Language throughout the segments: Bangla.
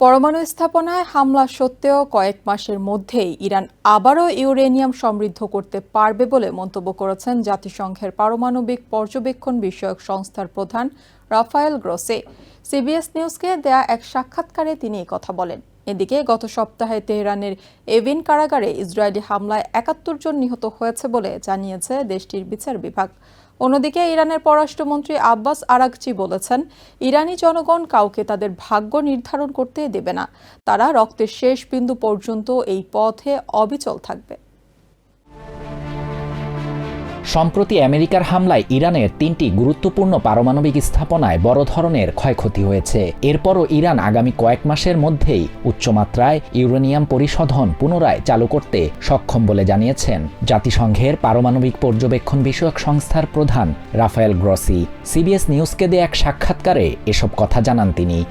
পরমাণু স্থাপনায় হামলা সত্ত্বেও কয়েক মাসের মধ্যেই ইরান আবারও ইউরেনিয়াম সমৃদ্ধ করতে পারবে বলে মন্তব্য করেছেন জাতিসংঘের পারমাণবিক পর্যবেক্ষণ বিষয়ক সংস্থার প্রধান রাফায়েল গ্রসে। সিবিএস নিউজকে দেয়া এক সাক্ষাৎকারে তিনি কথা বলেন। এদিকে গত সপ্তাহে তেহরানের এভিন কারাগারে ইসরায়েলি হামলায় একাত্তর জন নিহত হয়েছে বলে জানিয়েছে দেশটির বিচার বিভাগ। অন্যদিকে ইরানের পররাষ্ট্রমন্ত্রী আব্বাস আরাকচি বলেছেন, ইরানি জনগণ কাউকে তাদের ভাগ্য নির্ধারণ করতে দেবে না। তারা রক্তের শেষ বিন্দু পর্যন্ত এই পথে অবিচল থাকবে। সম্প্রতি আমেরিকার হামলায় ইরানের তিনটি গুরুত্বপূর্ণ পারমাণবিক স্থাপনায় বড় ধরনের ক্ষয়ক্ষতি হয়েছে। এরপরও ইরান আগামী কয়েক মাসের মধ্যেই উচ্চমাত্রায় ইউরেনিয়াম পরিশোধন পুনরায় চালু করতে সক্ষম বলে জানিয়েছেন জাতিসংঘের পারমাণবিক পর্যবেক্ষণ বিষয়ক সংস্থার প্রধান রাফায়েল গ্রসি। সিবিএস নিউজকে দেয়া এক সাক্ষাৎকারে এসব কথা জানান তিনি।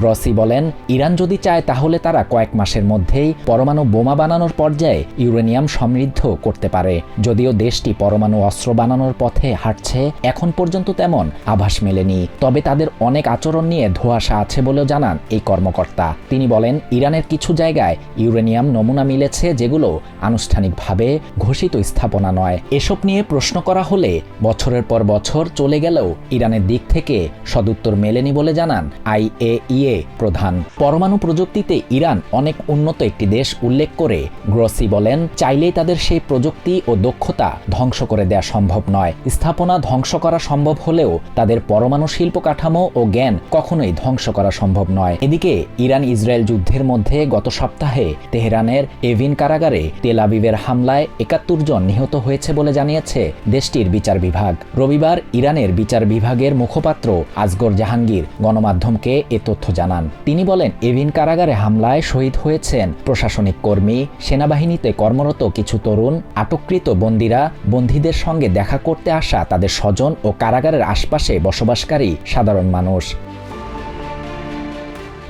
গ্রসি বলেন, ইরান যদি চায় তাহলে তারা কয়েক মাসের মধ্যেই পরমাণু বোমা বানানোর পর্যায়ে ইউরেনিয়াম সমৃদ্ধ করতে পারে। যদিও দেশটি পরমাণু অস্ত্র বানানোর পথে হাঁটছে, এখন পর্যন্ত তেমন আভাস মেলেনি। তবে তাদের অনেক আচরণ নিয়ে ধোঁয়াশা আছে বলেও জানান এই কর্মকর্তা। তিনি বলেন, ইরানের কিছু জায়গায় ইউরেনিয়াম নমুনা মিলেছে যেগুলো আনুষ্ঠানিকভাবে ঘোষিত স্থাপনা নয়। এসব নিয়ে প্রশ্ন করা হলে বছরের পর বছর চলে গেলেও ইরানের দিক থেকে সদুত্তর মেলেনি বলে জানান আইএইএ। প্রধান। পরমাণু প্রযুক্তিতে ইরান অনেক উন্নত একটি দেশ উল্লেখ করে গ্রসি বলেন, চাইলেই তাদের সেই প্রযুক্তি ও দক্ষতা ধ্বংস করে দেয়া সম্ভব নয়। স্থাপনা ধ্বংস করা সম্ভব হলেও তাদের পরমাণু শিল্প কাঠামো ও জ্ঞান কখনোই ধ্বংস করা সম্ভব নয়। এদিকে ইরান ইসরায়েল যুদ্ধের মধ্যে গত সপ্তাহে তেহরানের এভিন কারাগারে তেল আবিবের হামলায় একাত্তর জন নিহত হয়েছে বলে জানিয়েছে দেশটির বিচার বিভাগ। রবিবার ইরানের বিচার বিভাগের মুখপাত্র আজগর জাহাঙ্গীর গণমাধ্যমকে এ তথ্য জানান। তিনি বলেন, এভিন কারাগারে হামলায় শহীদ হয়েছেন প্রশাসনিক কর্মী, সেনাবাহিনীতে কর্মরত কিছু তরুণ, আটককৃত বন্দীরা, বন্দীদের সঙ্গে দেখা করতে আসা তাদের স্বজন ও কারাগারের আশপাশে বসবাসকারী সাধারণ মানুষ।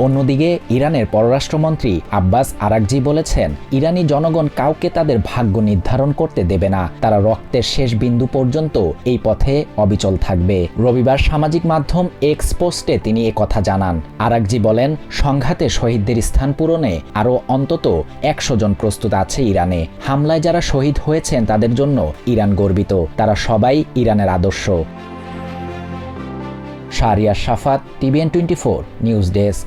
অন্যদিকে ইরানের পররাষ্ট্রমন্ত্রী আব্বাস আরাকজি বলেছেন, ইরানি জনগণ কাউকে তাদের ভাগ্য নির্ধারণ করতে দেবে না। তারা রক্তের শেষ বিন্দু পর্যন্ত এই পথে অবিচল থাকবে। রবিবার সামাজিক মাধ্যম এক্স পোস্টে তিনি কথা জানান। আরাকজি বলেন, সংঘাতে শহীদদের স্থান পূরণে আরও অন্তত একশো জন প্রস্তুত আছে ইরানে। হামলায় যারা শহীদ হয়েছেন তাদের জন্য ইরান গর্বিত। তারা সবাই ইরানের আদর্শ। শারিয়া সাফাত TVN twenty four, news desk.